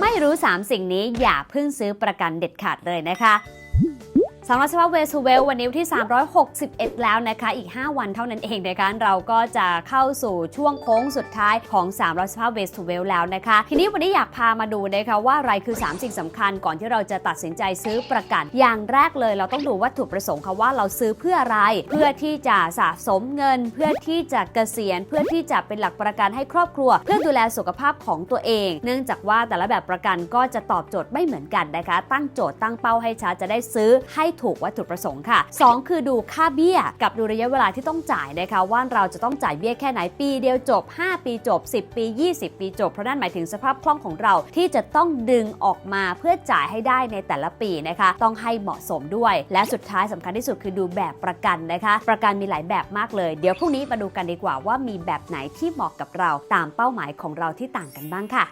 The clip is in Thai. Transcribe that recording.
ไม่รู้ 3 สิ่งนี้อย่าเพิ่งซื้อประกันเด็ดขาดเลยนะคะ สำหรับสภาพเวสเวลวันนี้ที่ 361 แล้วนะคะ อีก 5 วันเท่านั้นเองนะคะเราก็จะเข้าสู่ช่วงโค้งสุดท้ายของ300สภาพเวสเวลแล้วนะคะ ทีนี้วันนี้อยากพามาดูนะคะว่าอะไรคือ 3 สิ่งสำคัญก่อนที่เราจะตัดสินใจซื้อประกัน อย่างแรกเลยเราต้องดูวัตถุประสงค์ค่ะว่าเราซื้อเพื่ออะไร เพื่อที่จะสะสมเงิน เพื่อที่จะเกษียณ เพื่อที่จะเป็นหลักประกันให้ครอบครัว เพื่อดูแลสุขภาพของตัวเอง เนื่องจากว่าแต่ละแบบประกันก็จะตอบโจทย์ไม่เหมือนกันนะคะ ตั้งโจทย์ตั้งเป้าให้ชัดจะได้ซื้อให้ถูกวัตถุประสงค์ค่ะ 2 คือดูค่าเบี้ยกับดูระยะเวลาที่ต้องจ่ายนะคะว่าเราจะต้องจ่ายเบี้ยแค่ไหนปีเดียวจบ 5 ปีจบ 10 ปี 20 ปีจบ เพราะนั่นหมายถึงสภาพคล่องของเราที่จะต้องดึงออกมาเพื่อจ่ายให้ได้ในแต่ละปีนะคะ ต้องให้เหมาะสมด้วย และสุดท้ายสำคัญที่สุดคือดูแบบประกันนะคะ ประกันมีหลายแบบมากเลย เดี๋ยวพรุ่งนี้มาดูกันดีกว่าว่ามีแบบไหนที่เหมาะกับเราตามเป้าหมายของเราที่ต่างกันบ้างค่ะ